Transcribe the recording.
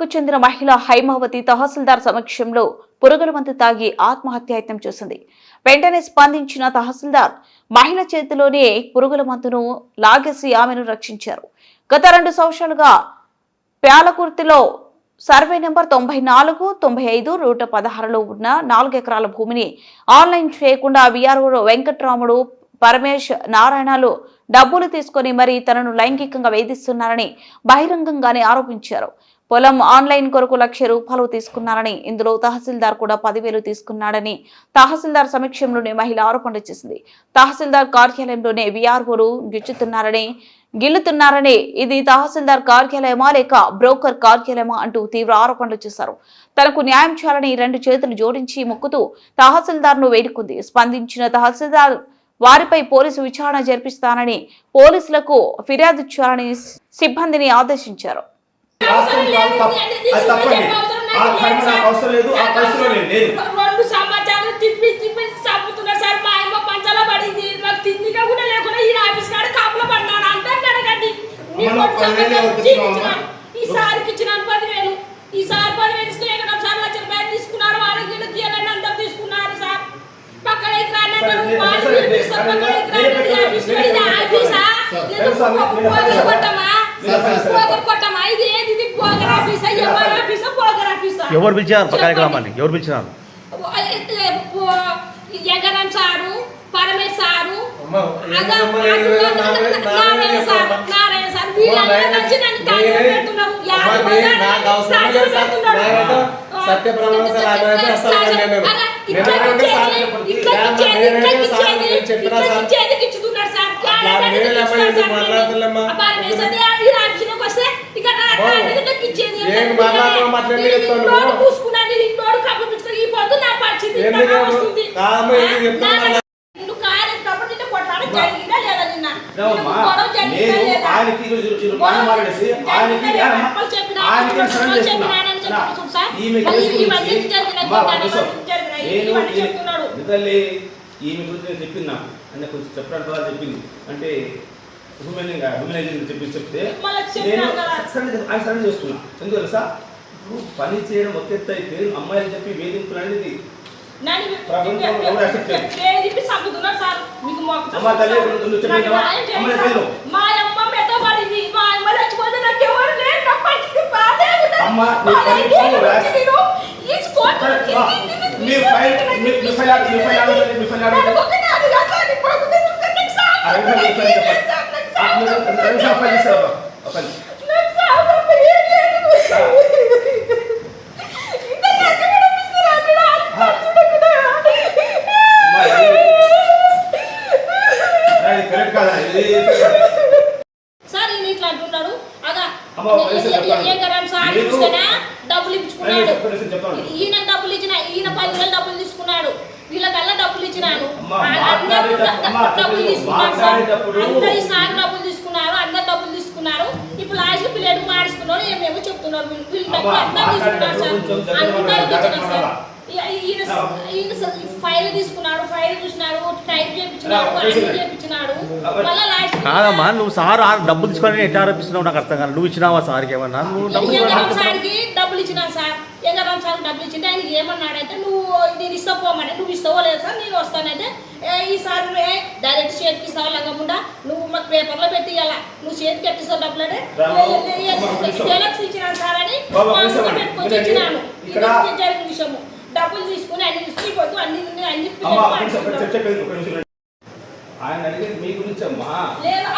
పుంగనూరుకు చెందిన మహిళ హైమావతి తహసీల్దార్ సమక్షంలో పురుగుల మందు తాగి ఆత్మహత్యాయత్నం చేసింది. వెంటనే స్పందించిన తహసీల్దార్ మహిళ చేతిలోనే పురుగుల మందును లాగేసి ఆమెను రక్షించారు. గత రెండు సంవత్సరాలుగా ప్యాలకుర్తిలో సర్వే నెంబర్ తొంభై నాలుగు తొంభై ఐదు నూట పదహారులో ఉన్న నాలుగు ఎకరాల భూమిని ఆన్లైన్ చేయకుండా విఆర్ఓ వెంకట్రాముడు పరమేశ్ నారాయణలు డబ్బులు తీసుకొని మరి తనను లైంగికంగా వేధిస్తున్నారని బహిరంగంగానే ఆరోపించారు. పొలం ఆన్లైన్ కొరకు లక్ష రూపాయలు తీసుకున్నారని ఇందులో తహసీల్దార్ కూడా పదివేలు తీసుకున్నాడని తహసీల్దార్ సమక్షంలోనే మహిళ ఆరోపణలు చేసింది. తహసీల్దార్ కార్యాలయంలోనే విఆర్ఓలు గిచ్చుతున్నారని గిల్లుతున్నారని ఇది తహసీల్దార్ కార్యాలయమా లేక బ్రోకర్ కార్యాలయమా అంటూ తీవ్ర ఆరోపణలు చేశారు. తనకు న్యాయం చేయాలని రెండు చేతులు జోడించి మొక్కుతూ తహసీల్దార్ను వేడుకుంది. స్పందించిన తహసీల్దార్ వారిపై పోలీసు విచారణ జరిపిస్తానని పోలీసులకు ఫిర్యాదు చేయాలని సిబ్బందిని ఆదేశించారు. కాదు తప్పు అది తప్పండి. ఆ కర్మ నాకు అవసరం లేదు ఆ పరిస్థితిలో నేను లేను రెండు సంవత్సరాలు తిప్పి తిప్పి చంపుతున్నారు సార్. మా అమ్మ పంచలో పడింది నాకు తిండిగా కూడా లేకుండా ఈ ఆఫీస్ కాడ కాపులో పడినాను అంటే అడగండి అమ్మ, నాకు పదివేలు ఎవరికి ఇచ్చినావు అమ్మ? ఈసారికి ఇచ్చినాను పదివేలు. ఈసారి పదివేలు ఇస్తే ఎక్కడ సార్ లక్ష రూపాయలు తీసుకున్నారు? వాళ్ళకి వీళ్ళకి ఇవ్వాలని అందరూ తీసుకున్నారు సార్. పక్కన ఇక్కడ సార్, నేను- వాళ్ళు సార్, వీళ్ళు నేను- తీస్తారు, నేను- పక్కన ఇక్కడ నేను- అన్నట్టు ఈ ఆఫీస్లో ఇది నేను- ఆఫీసా? సార్, లేదా నేను- సార్, నేను- పోగరు నేను- కొట్టమా? ఎవరు పిలిచారు. కార్యక్రమాన్ని? ఎవరు పిలిచినారు? సారు పరమేశ్ నారాయణ- వీళ్ళందరూ వచ్చి నన్ను పెడుతున్నారు. సత్య ప్రమాణం సార్, నేను- నేను- అలా నేను ఇట్లా ఏమంటే సార్ ఇచ్చేది, చెప్పండి. ఇట్లా నేను- ఇచ్చేది, నేను ఇట్లా ఏమంటే సార్ ఇచ్చేది, నేను చెప్పినా ఇట్లా సార్. ఇచ్చేది ఇచ్చుతున్నారు సార్. అట్లా యాభై మందికి నేనేమ్మా ఇస్తున్నారు ఇది సార్. మాట్లాడతలేమ్మా. ఆ పరమేశ్ అది ఈ ఆఫీసులోకి వస్తే ఇక్కడ బాబు, అన్నిటికి ఇచ్చేది నేను మాట్లాడతాను, మాట్లాడి నేను చెప్తాను. నేను? ఆయనకి మాట్లాడేసి ఆయనకి ఆయనకి సరెండర్ చేస్తున్నా. ఈమె నేను ఇవన్నీ ఈమె- గురించి నేను చెప్పింది నాకు. అంటే కొంచెం చెప్పడానికి కూడా చెప్పింది. అంటే హ్యూమన్ హ్యూమనైజేషన్ చెప్పి చెప్తే నేను ఆయన సరెండర్ చేస్తున్నా ఎందుకు తెలుసా? ఇప్పుడు పని చేయడం ఒక ఎత్తు అయితే అమ్మాయిలు చెప్పి వేధింపులు అనేది అమ్మ మా ఫైల్ మీ ఫైల్ మీ ఫైల్ ఆడు, మీ ఫైల్ ఆడు. నన్ను ఒకటే అడిగా సార్. నీ కొడుకు తిరుగుతే నాకు సావు ఆ రెండు ఫైల్ తప్ప ఫైల్ ఏం చెప్పండి. లేదు సార్. నాకు ఆ, సావు మీరు తప్ప రెండు ఏం నిమిషాలు ఫైల్ లేదు. ఇస్తారా? ఒక ఫైల్. నాకు సావు తప్ప ఏం లేదు. ఇంత చక్కగా కనిపిస్తున్నా అక్కడ. ఆ. చూడకుండా. అమ్మా, ఇది- ఆ, ఇది కరెక్ట్ కాదా? ఇది సార్ ఈయన ఇట్లా అంటున్నాడు అగా. ఏ గరం సార్ మీరు- ఇస్తేనా డబ్బులు చెప్తాను. ఈయన డబ్బులు ఇచ్చిన ఈయన పదివేలు డబ్బులు తీసుకున్నాడు వీళ్ళకల్లా డబ్బులు ఇచ్చినాను. అందరూ డబ్బులు తీసుకున్నారు. అందరు సాగు డబ్బులు తీసుకున్నారు అందరు డబ్బులు తీసుకున్నారు. ఇప్పుడు లాస్ట్ పిల్లలు మారుస్తున్నారు ఏమేమో చెప్తున్నారు. వీళ్ళు డబ్బులు అందరూ తీసుకున్నారు సార్. అందరికి ఇచ్చినారు సార్. ఈయన. ఈయన ఫైల్ తీసుకున్నాడు ఫైల్ చూసినాడు టైప్ చేయించినాడు అన్ని కాదమ్మా నువ్వు సార్ ఆ డబ్బులు తీసుకొని ఎట్లా ఆరోపిస్తున్నావు నాకు అర్థం కాదు. నువ్వు ఇచ్చినావా సార్కి ఏమన్నా? నువ్వు డబ్బులు సార్కి డబ్బులు ఇచ్చినా సార్. ఎంగరాం సార్కి డబ్బులు ఇచ్చింటే ఆయనకి ఏమన్నాడంటే నువ్వు నేను ఇస్తాపోమంటే నువ్వు ఇస్తావో లేదు సార్? నేను వస్తానంటే "ఏ, ఈసారి రే- డైరెక్ట్ చేతికి ఇస్తావా లంగముండా నువ్వు మాకు పేపర్లో పెట్టి ఇవ్వాలా నువ్వు చేతికి ఎట్టిస్తావు డబ్బులు అంటే ఇచ్చినాను సార్ అని. పెట్టుకొని. ఇచ్చినాను జరిగిన విషయము. డబ్బులు తీసుకుని అన్ని తీసుకుని పోతూ అన్ని అన్ని. ఆయన అడిగేది మీ గురించి అమ్మా లేదు